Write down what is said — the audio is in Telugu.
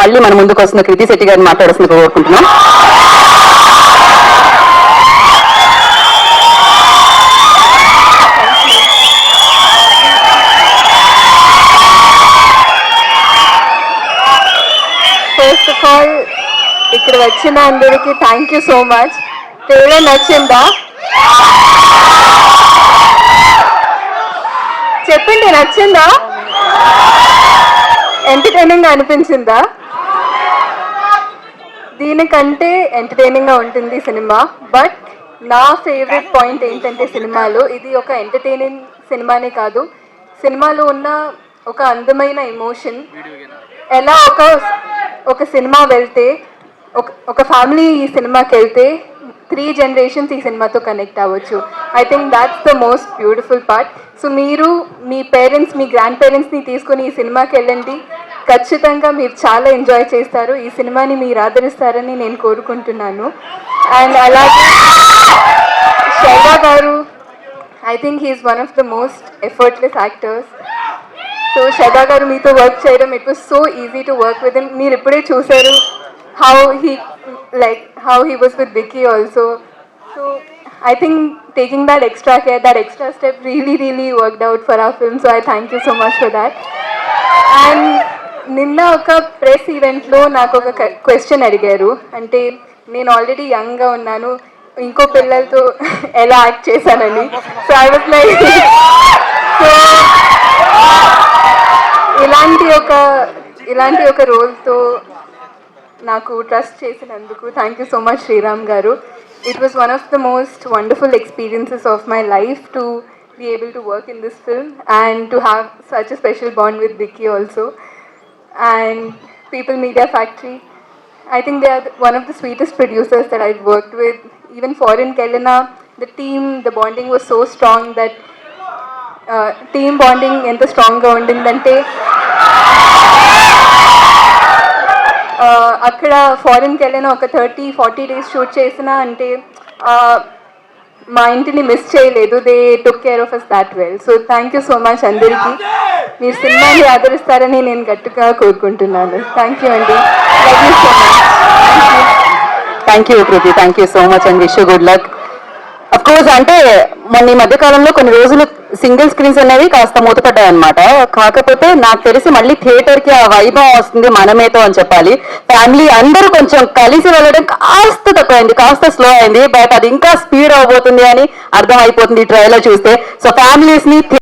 మళ్ళీ మన ముందుకు వస్తున్న కృతి శెట్టి గారిని మాట్లాడాల్సిన కోరుకుంటున్నాం. ఫస్ట్ ఆఫ్ ఆల్ ఇక్కడ వచ్చిన అందరికి thank you so much trailer నచ్చిందా? చెప్పండి నచ్చిందా? ఎంటర్టైనింగ్ అనిపించిందా? దీనికంటే ఎంటర్టైనింగ్గా ఉంటుంది సినిమా. బట్ నా ఫేవరెట్ పాయింట్ ఏంటంటే సినిమాలో. ఇది ఒక ఎంటర్టైనింగ్ సినిమానే కాదు. సినిమాలో ఉన్న ఒక అందమైన ఎమోషన్ ఎలా ఒక ఒక సినిమా వెళ్తే ఒక ఒక ఫ్యామిలీ ఈ సినిమాకి వెళ్తే త్రీ జనరేషన్స్ ఈ సినిమాతో కనెక్ట్ అవ్వచ్చు. I think that's the most beautiful part so మీరు మీ పేరెంట్స్ మీ గ్రాండ్ పేరెంట్స్ని తీసుకొని ఈ సినిమాకి వెళ్ళండి. ఖచ్చితంగా మీరు చాలా ఎంజాయ్ చేస్తారు. ఈ సినిమాని మీరు ఆదరిస్తారని నేను కోరుకుంటున్నాను. అండ్ అలాగే Shaila garu I think he is one of the most effortless actors so Shaila garu మీతో వర్క్ చేయడం it was so easy to work with మీరు ఇప్పుడే చూసారు how he like how he was with Vicky also so I think taking that extra care that extra step really really worked out for ఆ film so I thank you so much for that and నిన్న ఒక ప్రెస్ ఈవెంట్లో నాకు ఒక క్వశ్చన్ అడిగారు. అంటే నేను ఆల్రెడీ యంగ్గా ఉన్నాను. ఇంకో పిల్లలతో ఎలా యాక్ట్ చేశానని. So I was like so ఇలాంటి ఒక ఇలాంటి ఒక రోల్తో నాకు ట్రస్ట్ చేసినందుకు thank you so much Sriram garu. It was one of the most wonderful experiences of my life to be able to work in this film and to have such a special bond with Vicky also. And People Media Factory. I think they are one of the sweetest producers that I've worked with. Even Foreign Kelena, the team, the bonding was so strong that uh, team bonding ఎంత స్ట్రాంగ్గా ఉండిందంటే uh, అక్కడ ఫారిన్కి వెళ్ళిన ఒక థర్టీ ఫార్టీ డేస్ షూట్ చేసిన అంటే మా ఇంటిని మిస్ చేయలేదు. They took care of us that well so thank you so much అందరికీ మీరు సినిమాని ఆదరిస్తారని నేను గట్టిగా కోరుకుంటున్నాను. థ్యాంక్ యూ అండి you so much thank you Kriti thank you so much and wish good luck of course అంటే మొన్న ఈ మధ్య కాలంలో కొన్ని రోజులు సింగిల్ స్క్రీన్స్ అనేవి కాస్త మూతపడ్డాయి అనమాట కాకపోతే నాకు తెలిసి మళ్ళీ థియేటర్కి ఆ వైభవం వస్తుంది మనమేతో అని చెప్పాలి. ఫ్యామిలీ అందరూ కొంచెం కలిసి వెళ్ళడం కాస్త తక్కువైంది కాస్త స్లో అయింది. బట్ అది ఇంకా స్పీడ్ అవబోతుంది అని అర్థం అయిపోతుంది ట్రైలర్ చూస్తే. సో ఫ్యామిలీస్ని